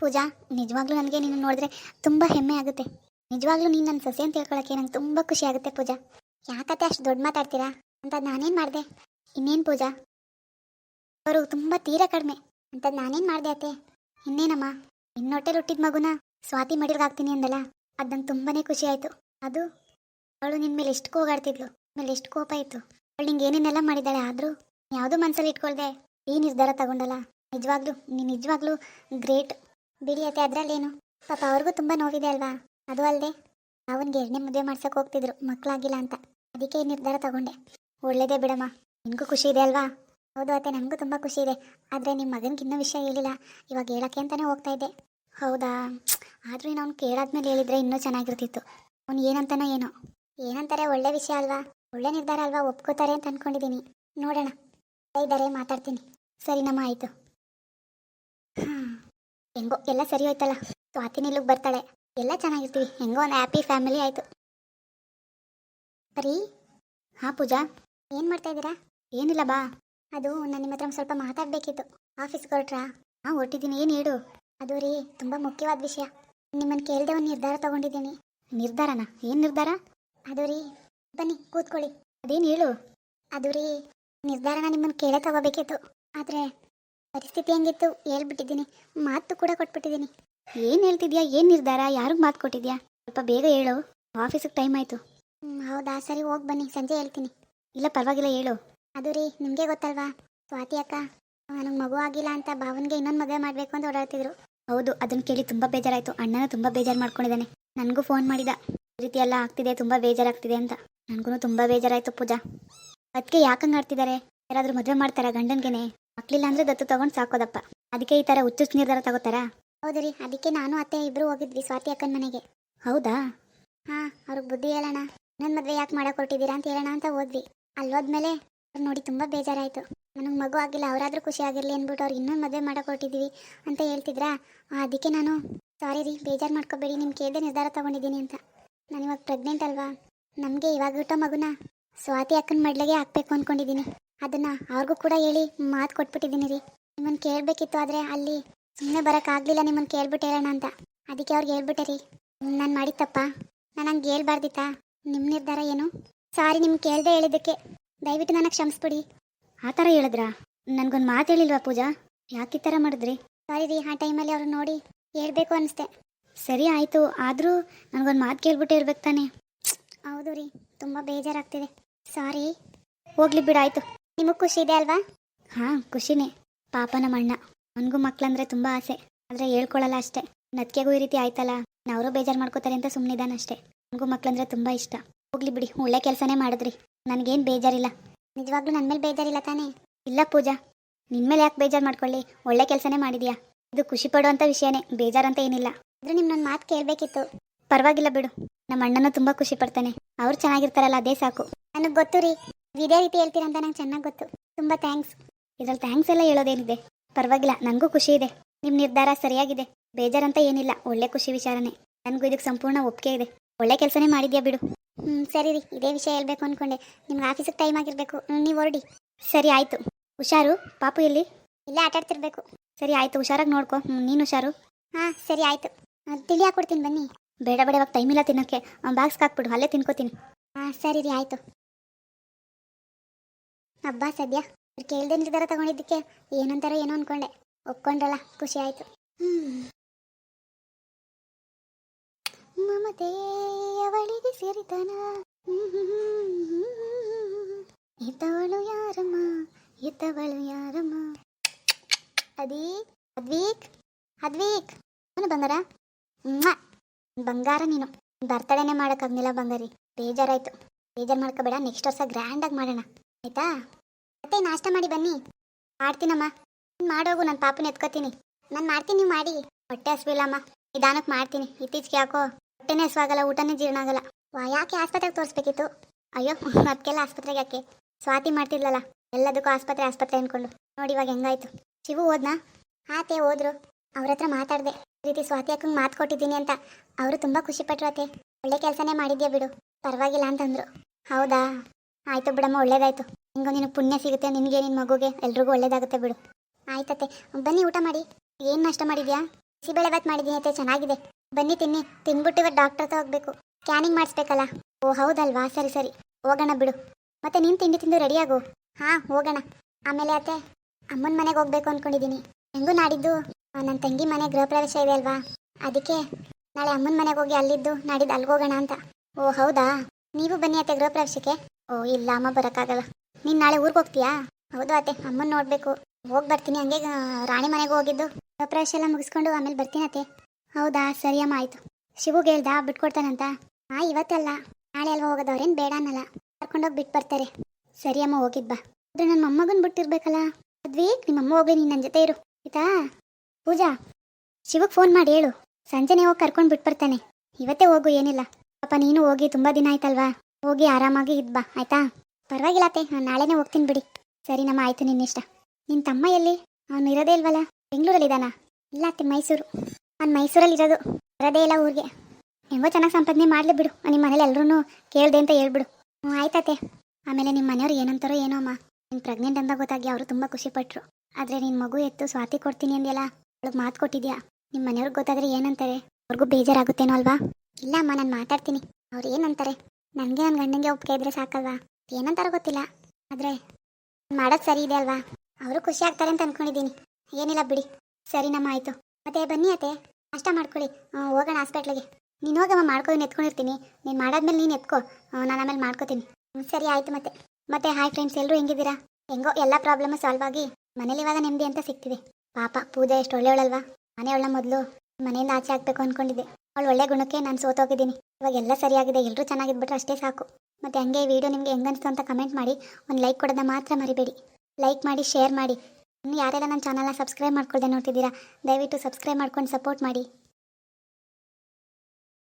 ಪೂಜಾ, ನಿಜವಾಗ್ಲೂ ನನಗೆ ನೀನು ನೋಡಿದ್ರೆ ತುಂಬ ಹೆಮ್ಮೆ ಆಗುತ್ತೆ. ನಿಜವಾಗ್ಲೂ ನೀನು ನನ್ನ ಸೊಸೆ ಅಂತ ಹೇಳ್ಕೊಳಕ್ಕೆ ನಂಗೆ ತುಂಬ ಖುಷಿ ಆಗುತ್ತೆ ಪೂಜಾ. ಯಾಕತ್ತೆ ಅಷ್ಟು ದೊಡ್ಡ ಮಾತಾಡ್ತೀರಾ? ಅಂತ ನಾನೇನು ಮಾಡಿದೆ? ಇನ್ನೇನು ಪೂಜಾ? ಅವರು ತುಂಬ ತೀರ ಕಡಿಮೆ. ಅಂತ ನಾನೇನು ಮಾಡಿದೆ ಅತ್ತೆ? ಇನ್ನೇನಮ್ಮ? ಇನ್ನೊಟ್ಟೆ ಹುಟ್ಟಿದ ಮಗುನ ಸ್ವಾತಿ ಮಡಿಲ್ಗಾಗ್ತೀನಿ ಅಂದಲ್ಲ, ಅದು ನಂಗೆ ತುಂಬಾ ಖುಷಿ ಆಯಿತು. ಅದು ಅವಳು ನಿನ್ನ ಮೇಲೆ ಎಷ್ಟು ಕೂಗಾಡ್ತಿದ್ಲು ಮೇಲೆ ಎಷ್ಟು ಕೋಪ ಇತ್ತು. ಅವಳು ನಿಂಗೆ ಏನೇನೆಲ್ಲ ಮಾಡಿದ್ದಾಳೆ ಆದರೂ ಯಾವುದೂ ಮನಸ್ಸಲ್ಲಿ ಇಟ್ಕೊಳ್ದೆ ಈ ನಿರ್ಧಾರ ತಗೊಂಡಲ್ಲ. ನಿಜವಾಗ್ಲೂ, ನೀನು ನಿಜವಾಗ್ಲೂ ಗ್ರೇಟ್. ಬಿಡಿ ಅತ್ತೆ ಅದರಲ್ಲೇನು? ಪಾಪ ಅವ್ರಿಗೂ ತುಂಬ ನೋವಿದೆ ಅಲ್ವಾ? ಅದು ಅಲ್ಲದೆ ಅವನಿಗೆ ಎರಡನೇ ಮದುವೆ ಮಾಡ್ಸಕ್ಕೆ ಹೋಗ್ತಿದ್ರು ಮಕ್ಕಳಾಗಿಲ್ಲ ಅಂತ. ಅದಕ್ಕೆ ನಿರ್ಧಾರ ತಗೊಂಡೆ. ಒಳ್ಳೇದೇ ಬಿಡಮ್ಮ, ನಿನಗೂ ಖುಷಿ ಇದೆ ಅಲ್ವಾ? ಹೌದು ಅತ್ತೆ, ನನಗೂ ತುಂಬ ಖುಷಿ ಇದೆ. ಆದರೆ ನಿಮ್ಮ ಮಗನಿಗೆ ಇನ್ನೂ ವಿಷಯ ಹೇಳಿಲ್ಲ. ಇವಾಗ ಹೇಳಕ್ಕೆ ಅಂತಲೇ ಹೋಗ್ತಾ ಇದ್ದೆ. ಹೌದಾ? ಆದರೂ ಅವ್ನು ಕೇಳಾದ್ಮೇಲೆ ಹೇಳಿದ್ರೆ ಇನ್ನೂ ಚೆನ್ನಾಗಿರ್ತಿತ್ತು. ಅವ್ನು ಏನಂತಾನೋ ಏನೋ. ಏನಂತಾರೆ ಒಳ್ಳೆ ವಿಷಯ ಅಲ್ವಾ? ಒಳ್ಳೆ ನಿರ್ಧಾರ ಅಲ್ವಾ? ಒಪ್ಕೋತಾರೆ ಅಂತ ಅನ್ಕೊಂಡಿದ್ದೀನಿ ನೋಡೋಣ. ಇದ್ದಾರೆ ಮಾತಾಡ್ತೀನಿ. ಸರಿನಮ್ಮ ಆಯಿತು. ಹಾಂ ಹೆಂಗೋ, ಎಲ್ಲ ಸರಿ ಹೋಯ್ತಲ್ಲ? ಸ್ವಾತಿ ಇಲ್ಲಿಗೆ ಬರ್ತಾಳೆ. ಎಲ್ಲ ಚೆನ್ನಾಗಿರ್ತೀವಿ. ಹೆಂಗೋ ಒಂದು ಹ್ಯಾಪಿ ಫ್ಯಾಮಿಲಿ ಆಯಿತು. ಬರೀ? ಹಾಂ ಪೂಜಾ. ಏನು ಮಾಡ್ತಾ ಇದ್ದೀರಾ? ಏನಿಲ್ಲ ಬಾ. ಅದು ನಾನು ನಿಮ್ಮ ಹತ್ರ ಸ್ವಲ್ಪ ಮಾತಾಡಬೇಕಿತ್ತು. ಆಫೀಸ್ಗೆ ಹೊರಟ್ರಾ? ಹಾಂ ಹೊರಟಿದ್ದೀನಿ ಏನು ಹೇಳು? ಅದು ರೀ, ತುಂಬ ಮುಖ್ಯವಾದ ವಿಷಯ. ನಿಮ್ಮನ್ನು ಕೇಳದೆ ಒಂದು ನಿರ್ಧಾರ ತಗೊಂಡಿದ್ದೀನಿ. ನಿರ್ಧಾರನಾ? ಏನು ನಿರ್ಧಾರ? ಅದು ರೀ, ಬನ್ನಿ, ಕೂತ್ಕೊಳ್ಳಿ. ಅದೇನು ಹೇಳು? ಅದು ರೀ, ನಿರ್ಧಾರನ ನಿಮ್ಮನ್ನು ಕೇಳೇ ತಗೋಬೇಕಿತ್ತು. ಆದರೆ ಪರಿಸ್ಥಿತಿ ಹೆಂಗಿತ್ತು ಹೇಳ್ಬಿಟ್ಟಿದ್ದೀನಿ. ಮಾತು ಕೂಡ ಕೊಟ್ಬಿಟ್ಟಿದ್ದೀನಿ. ಏನು ಹೇಳ್ತಿದ್ಯಾ? ಏನು ನಿರ್ಧಾರ? ಯಾರಿಗೆ ಮಾತು ಕೊಟ್ಟಿದ್ಯಾ? ಸ್ವಲ್ಪ ಬೇಗ ಹೇಳು. ಆಫೀಸಿಗೆ ಟೈಮ್ ಆಯಿತು. ಹೌದಾ? ಸರಿ, ಹೋಗಿ ಬನ್ನಿ. ಸಂಜೆ ಹೇಳ್ತೀನಿ. ಇಲ್ಲ, ಪರವಾಗಿಲ್ಲ, ಹೇಳು. ಅದು ರೀ, ನಿಮಗೆ ಗೊತ್ತಲ್ವಾ? ಸ್ವಾತಿ ಅಕ್ಕ ನನಗೆ ಮಗು ಆಗಿಲ್ಲ ಅಂತ ಭಾವನಿಗೆ ಇನ್ನೊಂದು ಮದುವೆ ಮಾಡಬೇಕು ಅಂತ ಓಡಾಡ್ತಿದ್ರು. ಹೌದು ಅದನ್ನು ಕೇಳಿ ತುಂಬ ಬೇಜಾರಾಯಿತು. ಅಣ್ಣನ ತುಂಬ ಬೇಜಾರು ಮಾಡ್ಕೊಂಡಿದ್ದಾನೆ ನನಗೂ ಫೋನ್ ಮಾಡಿದ. ಈ ರೀತಿ ಎಲ್ಲ ಆಗ್ತಿದೆ, ತುಂಬ ಬೇಜಾರಾಗ್ತಿದೆ ಅಂತ. ನನಗೂ ತುಂಬ ಬೇಜಾರಾಯಿತು ಪೂಜಾ. ಅದಕ್ಕೆ ಯಾಕಂಗೆ ಆಡ್ತಿದ್ದಾರೆ ಯಾರಾದರೂ ಮದುವೆ ಮಾಡ್ತಾರಾ ಗಂಡನ್ಗೆನೆ? ಮಕ್ಳಿಲ್ಲ ಅಂದ್ರೆ ದತ್ತು ತಗೊಂಡು ಸಾಕೋದಪ್ಪ. ಅದಕ್ಕೆ ಈ ಥರ ಹುಚ್ಚುಚ್ಚು ನಿರ್ಧಾರ ತಗೋತಾರಾ? ಹೌದು ರೀ ಅದಕ್ಕೆ ನಾನು ಅತ್ತೆ ಇಬ್ರು ಹೋಗಿದ್ವಿ ಸ್ವಾತಿ ಅಕ್ಕನ ಮನೆಗೆ. ಹೌದಾ? ಹಾ ಅವ್ರಿಗೆ ಬುದ್ಧಿ ಹೇಳೋಣ. ನನ್ನ ಮದುವೆ ಯಾಕೆ ಮಾಡಕ್ ಹೊರಟಿದ್ದೀರಾ ಅಂತ ಹೇಳೋಣ ಅಂತ ಹೋದ್ವಿ. ಅಲ್ಲಿ ಹೋದ್ಮೇಲೆ ಅವ್ರು ನೋಡಿ ತುಂಬ ಬೇಜಾರಾಯಿತು. ನನಗೆ ಮಗು ಆಗಿಲ್ಲ ಅವರಾದ್ರೂ ಖುಷಿ ಆಗಿರಲಿ ಅಂದ್ಬಿಟ್ಟು ಅವ್ರು ಇನ್ನೊಂದು ಮದುವೆ ಮಾಡಕ್ ಹೊರಟಿದ್ದೀವಿ ಅಂತ ಹೇಳ್ತಿದ್ರಾ? ಅದಕ್ಕೆ ನಾನು ಸಾರಿ ರೀ ಬೇಜಾರು ಮಾಡ್ಕೋಬೇಡಿ ನಿಮ್ಮ ಕೇಳ್ದೆ ನಿರ್ಧಾರ ತಗೊಂಡಿದ್ದೀನಿ ಅಂತ. ನಾನು ಇವಾಗ ಪ್ರೆಗ್ನೆಂಟ್ ಅಲ್ವಾ? ನಮಗೆ ಇವಾಗ ಹುಟ್ಟೋ ಮಗುನ? ಸ್ವಾತಿ ಅಕ್ಕನ ಮಡ್ಲಿಗೆ ಹಾಕ್ಬೇಕು ಅಂದ್ಕೊಂಡಿದ್ದೀನಿ ಅದನ್ನ ಅವ್ರಿಗೂ ಕೂಡ ಹೇಳಿ ಮಾತು ಕೊಟ್ಬಿಟ್ಟಿದ್ದೀನಿ ರೀ. ನಿಮ್ಮನ್ನು ಕೇಳಬೇಕಿತ್ತು ಆದರೆ ಅಲ್ಲಿ ಸುಮ್ಮನೆ ಬರೋಕ್ಕಾಗಲಿಲ್ಲ ನಿಮ್ಮನ್ನು ಕೇಳ್ಬಿಟ್ಟು ಹೇಳೋಣ ಅಂತ. ಅದಕ್ಕೆ ಅವ್ರಿಗೆ ಹೇಳ್ಬಿಟ್ಟೆ ರೀ. ನಾನು ಮಾಡಿತ್ತಪ್ಪ ನಾನು ಹಂಗೆ ಹೇಳ್ಬಾರ್ದಿತ್ತಾ? ನಿಮ್ಮ ನಿರ್ಧಾರ ಏನು? ಸಾರಿ ನಿಮ್ಗೆ ಕೇಳ್ದೆ ಹೇಳಿದ್ದಕ್ಕೆ. ದಯವಿಟ್ಟು ನನಗೆ ಕ್ಷಮಿಸ್ಬಿಡಿ. ಆ ಥರ ಹೇಳಿದ್ರಾ? ನನಗೊಂದು ಮಾತು ಹೇಳಿಲ್ವಾ ಪೂಜಾ? ಯಾಕೆ ಈ ಥರ ಮಾಡಿದ್ರಿ? ಸಾರಿ ರೀ ಆ ಟೈಮಲ್ಲಿ ಅವ್ರು ನೋಡಿ ಹೇಳ್ಬೇಕು ಅನಿಸ್ತೆ ಸರಿ ಆಯಿತು. ಆದರೂ ನನಗೊಂದು ಮಾತು ಕೇಳ್ಬಿಟ್ಟು ಇರ್ಬೇಕು ತಾನೆ. ಹೌದು ರೀ. ತುಂಬ ಬೇಜಾರಾಗ್ತಿದೆ. ಸಾರಿ. ಹೋಗ್ಲಿ ಬಿಡಾಯ್ತು ನಿಮಗೆ ಖುಷಿ ಇದೆ ಅಲ್ವಾ? ಹಾ ಖುಷಿನೇ. ಪಾಪ ನಮ್ಮ ಅಣ್ಣ ಅವನಿಗೂ ಮಕ್ಳಂದ್ರೆ ತುಂಬಾ ಆಸೆ. ಆದ್ರೆ ಹೇಳ್ಕೊಳಲ್ಲ ಅಷ್ಟೇ. ನತ್ಕೆಗೂ ಈ ರೀತಿ ಆಯ್ತಲ್ಲ? ನಾವ್ರು ಬೇಜಾರು ಮಾಡ್ಕೋತಾರೆ ಅಂತ ಸುಮ್ಮನಿದ್ದಾನಷ್ಟೇ ನನಗೂ ಮಕ್ಳಂದ್ರೆ ತುಂಬಾ ಇಷ್ಟ. ಹೋಗ್ಲಿ ಬಿಡಿ ಒಳ್ಳೆ ಕೆಲಸನೇ ಮಾಡಿದ್ರಿ. ನನಗೇನು ಬೇಜಾರಿಲ್ಲ. ನಿಜವಾಗ್ಲೂ ನನ್ನ ಮೇಲೆ ಬೇಜಾರಿಲ್ಲ ತಾನೇ? ಇಲ್ಲ ಪೂಜಾ. ನಿನ್ನ ಮೇಲೆ ಯಾಕೆ ಬೇಜಾರು ಮಾಡ್ಕೊಳ್ಳಿ? ಒಳ್ಳೆ ಕೆಲಸನೇ ಮಾಡಿದ್ಯಾ? ಇದು ಖುಷಿ ಪಡುವಂಥ ವಿಷಯನೇ. ಬೇಜಾರಂತ ಏನಿಲ್ಲ. ಆದ್ರೆ ನಿಮ್ಮ ನನ್ನ ಮಾತು ಕೇಳಬೇಕಿತ್ತು. ಪರವಾಗಿಲ್ಲ ಬಿಡು. ನಮ್ಮ ಅಣ್ಣನೂ ತುಂಬ ಖುಷಿ ಪಡ್ತಾನೆ. ಅವ್ರು ಚೆನ್ನಾಗಿರ್ತಾರಲ್ಲ ಅದೇ ಸಾಕು. ನನಗೆ ಗೊತ್ತು ರೀ. ಇದೇ ರೀತಿ ಹೇಳ್ತೀರ ಅಂತ ನಂಗೆ ಚೆನ್ನಾಗಿ ಗೊತ್ತು. ತುಂಬ ಥ್ಯಾಂಕ್ಸ್ ಇದ್ರಲ್ಲಿ ಥ್ಯಾಂಕ್ಸ್ ಎಲ್ಲ ಹೇಳೋದೇನಿದೆ? ಪರವಾಗಿಲ್ಲ ನನಗೂ ಖುಷಿ ಇದೆ. ನಿಮ್ಮ ನಿರ್ಧಾರ ಸರಿಯಾಗಿದೆ. ಬೇಜಾರಂತ ಏನಿಲ್ಲ, ಒಳ್ಳೆ ಖುಷಿ ವಿಚಾರನೇ. ನನಗೂ ಇದಕ್ಕೆ ಸಂಪೂರ್ಣ ಒಪ್ಪಿಗೆ ಇದೆ. ಒಳ್ಳೆ ಕೆಲಸನೇ ಮಾಡಿದ್ಯಾ ಬಿಡು. ಹ್ಞೂ ಸರಿ ರೀ, ಇದೇ ವಿಷಯ ಹೇಳ್ಬೇಕು ಅಂದ್ಕೊಂಡೆ ನಿಮ್ಗೆ ಆಫೀಸಿಗೆ ಟೈಮ್ ಆಗಿರಬೇಕು. ನೀವು ಹೊರಡಿ. ಸರಿ, ಆಯಿತು. ಹುಷಾರು? ಪಾಪು ಇಲ್ಲಿ ಇಲ್ಲೇ ಆಟಾಡ್ತಿರ್ಬೇಕು ಸರಿ, ಆಯಿತು. ಹುಷಾರಾಗಿ ನೋಡ್ಕೊ. ನೀನು ಹುಷಾರು? ಹಾಂ, ಸರಿ, ಆಯಿತು. ತಿಳಿ ಹಾಕ್ಕೊಡ್ತೀನಿ ಬನ್ನಿ. ಬೇಡ ಬೇಡ, ಇವಾಗ ಟೈಮ್ ಇಲ್ಲ ತಿನ್ನೋಕ್ಕೆ. ಬಾಕ್ಸ್ಗೆ ಹಾಕ್ಬಿಡು, ಅಲ್ಲೇ ತಿನ್ಕೋತೀನಿ. ಹಾಂ, ಸರಿ ರೀ, ಆಯಿತು. ಹಬ್ಬ ಸದ್ಯ ಕೇಳ್ದೆ ನಿರ್ಧಾರ ತಗೊಂಡಿದ್ದಕ್ಕೆ. ಏನಂತಾರ ಏನೋ ಅನ್ಕೊಂಡೆ. ಒಪ್ಕೊಂಡ್ರಲ್ಲ, ಖುಷಿ ಆಯ್ತು. ಮಮತೆ, ಅವಳಿಗೆ ಸಿರಿತನ ಇದ್ದವಳು ಯಾರಮ್ಮ? ಇದ್ದವಳು ಯಾರಮ್ಮ? ಅದಿ, ಅದ್ವೀಕ್ ಅದ್ವೀಕ್. ಅವನು ಬಂಗಾರ! ಬಂಗಾರ ನೀನು. ಬರ್ತಡೇನೆ ಮಾಡಕ್ಕಾಗ್ನಿಲ್ಲ ಬಂಗಾರಿ. ಬೇಜಾರಾಯ್ತು. ಬೇಜಾರು ಮಾಡ್ಕೋಬೇಡ ನೆಕ್ಸ್ಟ್ ವರ್ಷ ಗ್ರ್ಯಾಂಡಾಗಿ ಮಾಡೋಣ. ಆಯ್ತಾ? ಮತ್ತೆ ನಾಷ್ಟ ಮಾಡಿ ಬನ್ನಿ. ಮಾಡ್ತೀನಮ್ಮ. ನೀನು ಮಾಡೋಗು ನನ್ನ ಪಾಪನ ಎತ್ಕೋತೀನಿ. ನಾನು ಮಾಡ್ತೀನಿ ನೀವು ಮಾಡಿ. ಹೊಟ್ಟೆ ಹಸ್ವಿಲ್ಲಮ್ಮ ನಿಧಾನಕ್ಕೆ ಮಾಡ್ತೀನಿ. ಇತ್ತೀಚೆಗೆ ಯಾಕೋ ಹೊಟ್ಟೆನೇ ಹಸುವಾಗಲ್ಲ, ಊಟನೇ ಜೀರ್ಣ ಆಗಲ್ಲ. ವಾ, ಯಾಕೆ ಆಸ್ಪತ್ರೆಗೆ ತೋರಿಸ್ಬೇಕಿತ್ತು? ಅಯ್ಯೋ ಅದಕ್ಕೆಲ್ಲ ಆಸ್ಪತ್ರೆಗೆ ಯಾಕೆ? ಸ್ವಾತಿ ಮಾಡ್ತಿದ್ಲಲ್ಲ. ಎಲ್ಲದಕ್ಕೂ ಆಸ್ಪತ್ರೆ ಆಸ್ಪತ್ರೆ ಅನ್ಕೊಂಡು. ನೋಡಿ ಇವಾಗ ಹೆಂಗಾಯ್ತು. ಶಿವು ಓದ್ನಾ ಆತೆ ಹೋದ್ರು. ಅವ್ರ ಹತ್ರ ಮಾತಾಡಿದೆ. ಈ ರೀತಿ ಸ್ವಾತಿ ಹಾಕಂಗೆ ಮಾತು ಕೊಟ್ಟಿದ್ದೀನಿ ಅಂತ. ಅವರು ತುಂಬ ಖುಷಿ ಪಟ್ರು ಅತ್ತೆ ಒಳ್ಳೆ ಕೆಲಸನೇ ಮಾಡಿದ್ಯಾ ಬಿಡು. ಪರವಾಗಿಲ್ಲ ಅಂತಂದ್ರು. ಹೌದಾ? ಆಯ್ತು ಬಿಡಮ್ಮ, ಒಳ್ಳೇದಾಯ್ತು. ಹಿಂಗೋ ನಿನಗೆ ಪುಣ್ಯ ಸಿಗುತ್ತೆ, ನಿನಗೆ ನಿನ್ನ ಮಗುಗೆ, ಎಲ್ರಿಗೂ ಒಳ್ಳೇದಾಗುತ್ತೆ ಬಿಡು. ಆಯ್ತತ್ತೆ ಬನ್ನಿ ಊಟ ಮಾಡಿ. ಏನು ನಷ್ಟ ಮಾಡಿದ್ಯಾ? ಬಿಸಿಬೇಳೆ ಬಾತ್ ಮಾಡಿದ್ದೀನಿ ಅತ್ತೆ, ಚೆನ್ನಾಗಿದೆ. ಬನ್ನಿ ತಿನ್ನಿ, ತಿನ್ಬಿಟ್ಟು ಇವತ್ತು ಡಾಕ್ಟರ್ ಹತ್ರ ಹೋಗ್ಬೇಕು. ಸ್ಕ್ಯಾನಿಂಗ್ ಮಾಡಿಸ್ಬೇಕಲ್ಲ? ಓ, ಹೌದಲ್ವಾ? ಸರಿ ಸರಿ. ಹೋಗೋಣ ಬಿಡು. ಮತ್ತೆ ನೀನು ತಿಂಡಿ ತಿಂದು ರೆಡಿಯಾಗು ಹಾಂ, ಹೋಗೋಣ. ಆಮೇಲೆ ಅತ್ತೆ, ಅಮ್ಮನ ಮನೆಗೆ ಹೋಗ್ಬೇಕು ಅಂದ್ಕೊಂಡಿದ್ದೀನಿ ಹೆಂಗೂ ನಾಡಿದ್ದು ನನ್ನ ತಂಗಿ ಮನೆ ಗೃಹ ಪ್ರವೇಶ ಇದೆ ಅಲ್ವಾ? ಅದಕ್ಕೆ ನಾಳೆ ಅಮ್ಮನ ಮನೆಗೆ ಹೋಗಿ ಅಲ್ಲಿದ್ದು ನಾಡಿದ್ದು ಅಲ್ಲಿಗೆ ಹೋಗೋಣ ಅಂತ. ಓ, ಹೌದಾ? ನೀವು ಬನ್ನಿ ಅತ್ತೆ ಗೃಹ ಪ್ರವೇಶಕ್ಕೆ ಓ, ಇಲ್ಲ, ಅಮ್ಮ ಬರೋಕ್ಕಾಗಲ್ಲ. ನೀನು ನಾಳೆ ಊರಿಗೆ ಹೋಗ್ತೀಯಾ? ಹೌದು ಅತ್ತೆ, ಅಮ್ಮನ ನೋಡಬೇಕು. ಹೋಗಿ ಬರ್ತೀನಿ, ಹಂಗೆ ರಾಣಿ ಮನೆಗೆ ಹೋಗಿದ್ದು. ಪ್ರವೇಶ ಎಲ್ಲ ಮುಗಿಸ್ಕೊಂಡು ಆಮೇಲೆ ಬರ್ತೀನಿ ಅತ್ತೆ. ಹೌದಾ, ಸರಿ ಅಮ್ಮ, ಆಯಿತು. ಶಿವುಗೆ ಹೇಳ್ದಾ, ಬಿಟ್ಕೊಡ್ತಾನಂತ? ಹಾಂ ಇವತ್ತಲ್ಲ. ನಾಳೆ ಅಲ್ವಾ ಹೋಗೋದು ಅವ್ರೇನು ಬೇಡ ಅನ್ನಲ್ಲ. ಕರ್ಕೊಂಡೋಗಿ ಬಿಟ್ಟು ಬರ್ತಾರೆ. ಸರಿ ಅಮ್ಮ, ಹೋಗಿದ್ ಬಾ. ಆದ್ರೆ ನನ್ನ ಮೊಮ್ಮಗನ ಬಿಟ್ಟಿರ್ಬೇಕಲ್ಲ. ಅದ್ವಿ ನಿಮ್ಮ ಅಮ್ಮ ಹೋಗ್ಲಿ, ನೀನು ನನ್ನ ಜೊತೆ ಇರು. ಆಯ್ತಾ? ಪೂಜಾ ಶಿವಕ್ಕೆ ಫೋನ್ ಮಾಡಿ ಹೇಳು. ಸಂಜೆನೇ ಹೋಗಿ ಕರ್ಕೊಂಡು ಬಿಟ್ಟು ಬರ್ತಾನೆ. ಇವತ್ತೇ ಹೋಗು, ಏನಿಲ್ಲ. ಪಾಪ, ನೀನು ಹೋಗಿ ತುಂಬ ದಿನ ಆಯ್ತಲ್ವಾ? ಹೋಗಿ ಆರಾಮಾಗಿ ಇದ್ ಬಾ, ಆಯ್ತಾ? ಪರವಾಗಿಲ್ಲ ಅತ್ತೆ, ನಾನು ನಾಳೆನೇ ಹೋಗ್ತೀನಿ ಬಿಡಿ. ಸರಿ, ನಮ್ಮ ಆಯ್ತು ನಿನ್ನಿಷ್ಟ. ನಿನ್ನ ತಮ್ಮ ಎಲ್ಲಿ? ಅವನು ಇರೋದೇ ಇಲ್ವಲ್ಲ? ಬೆಂಗಳೂರಲ್ಲಿ ಇದ್ದಾನಾ? ಇಲ್ಲ ಅತ್ತೆ, ಮೈಸೂರು. ನಾನು ಮೈಸೂರಲ್ಲಿ ಇರೋದು. ಬರೋದೇ ಇಲ್ಲ ಊರಿಗೆ. ಹೆಂಗೋ ಚೆನ್ನಾಗಿ ಸಂಪಾದನೆ ಮಾಡಲಿ ಬಿಡು. ನಿಮ್ಮ ಮನೇಲಿ ಎಲ್ಲರೂ ಕೇಳ್ದೆ ಅಂತ ಹೇಳ್ಬಿಡು. ಹ್ಞೂ ಆಯ್ತತೆ ಆಮೇಲೆ ನಿಮ್ಮ ಮನೆಯವ್ರು ಏನಂತಾರೋ ಏನೋ ಅಮ್ಮ. ನೀನು ಪ್ರೆಗ್ನೆಂಟ್ ಅಂತ ಗೊತ್ತಾಗಿ ಅವರು ತುಂಬ ಖುಷಿಪಟ್ರು ಆದರೆ ನಿನ್ನ ಮಗು ಎತ್ತು ಸ್ವಾತಿ ಕೊಡ್ತೀನಿ ಅಂದೆಲ್ಲ ಅವಳಿಗೆ ಮಾತು ಕೊಟ್ಟಿದ್ಯಾ? ನಿಮ್ಮ ಮನೆಯವ್ರಿಗೆ ಗೊತ್ತಾದರೆ ಏನಂತಾರೆ? ಅವ್ರಿಗೂ ಬೇಜಾರಾಗುತ್ತೇನೋ ಅಲ್ವಾ? ಇಲ್ಲ ಅಮ್ಮ ನಾನು ಮಾತಾಡ್ತೀನಿ. ಅವ್ರು ಏನಂತಾರೆ? ನನಗೆ ನನ್ನ ಗಂಡನಿಗೆ ಒಪ್ಪಿಗೆ ಇದ್ರೆ ಸಾಕಲ್ವಾ? ಏನಂತಾರೋ ಗೊತ್ತಿಲ್ಲ. ಆದರೆ ಮಾಡೋದು ಸರಿ ಇದೆ ಅಲ್ವಾ? ಅವರು ಖುಷಿ ಆಗ್ತಾರೆ ಅಂತ ಅನ್ಕೊಂಡಿದ್ದೀನಿ. ಏನಿಲ್ಲ ಬಿಡಿ. ಸರಿ, ನಮ್ಮ ಆಯಿತು. ಮತ್ತೆ ಬನ್ನಿ ಅತ್ತೆ. ಅಷ್ಟ ಮಾಡ್ಕೊಳ್ಳಿ. ಹೋಗೋಣ ಹಾಸ್ಪಿಟ್ಲಿಗೆ. ನೀನು ಹೋಗಮ್ಮ ಮಾಡ್ಕೊಂಡು ಎತ್ಕೊಂಡಿರ್ತೀನಿ. ನೀನು ಮಾಡಾದ್ಮೇಲೆ ನೀನು ಎತ್ಕೋ. ನಾನು ಆಮೇಲೆ ಮಾಡ್ಕೋತೀನಿ. ಸರಿ, ಆಯಿತು ಮತ್ತೆ. ಮತ್ತೆ, ಹಾಯ್ ಫ್ರೆಂಡ್ಸ್ ಎಲ್ಲರೂ ಹೆಂಗಿದ್ದೀರಾ? ಹೆಂಗೋ, ಎಲ್ಲ ಪ್ರಾಬ್ಲಮ್ ಸಾಲ್ವ್ ಆಗಿ ಮನೇಲಿ ಇವಾಗ ನೆಮ್ಮದಿ ಅಂತ ಸಿಗ್ತಿದೆ. ಪಾಪ, ಪೂಜೆ ಎಷ್ಟು ಒಳ್ಳೆಯವಳಲ್ವಾ? ಮನೆಯವಳ ಮೊದಲು ಮನೆಯಿಂದ ಆಚೆ ಹಾಕ್ಬೇಕು ಅನ್ಕೊಂಡಿದ್ದೆ. ಅವಳು ಒಳ್ಳೆ ಗುಣಕ್ಕೆ ನಾನು ಸೋತೋಗಿದ್ದೀನಿ. ಇವಾಗ ಎಲ್ಲ ಸರಿಯಾಗಿದೆ. ಎಲ್ಲರೂ ಚೆನ್ನಾಗಿದ್ಬಿಟ್ರೆ ಅಷ್ಟೇ ಸಾಕು. ಮತ್ತು ಹಂಗೆ ಈ ವಿಡಿಯೋ ನಿಮಗೆ ಹೆಂಗನಿಸ್ತು ಅಂತ ಕಮೆಂಟ್ ಮಾಡಿ. ಒಂದು ಲೈಕ್ ಕೊಡೋದನ್ನ ಮಾತ್ರ ಮರಿಬೇಡಿ. ಲೈಕ್ ಮಾಡಿ ಶೇರ್ ಮಾಡಿ. ಇನ್ನು ಯಾರೆಲ್ಲ ನನ್ನ ಚಾನಲ್ನ ಸಬ್ಸ್ಕ್ರೈಬ್ ಮಾಡ್ಕೊಳ್ದೆ ನೋಡ್ತಿದ್ದೀರಾ, ದಯವಿಟ್ಟು ಸಬ್ಸ್ಕ್ರೈಬ್ ಮಾಡ್ಕೊಂಡು ಸಪೋರ್ಟ್ ಮಾಡಿ.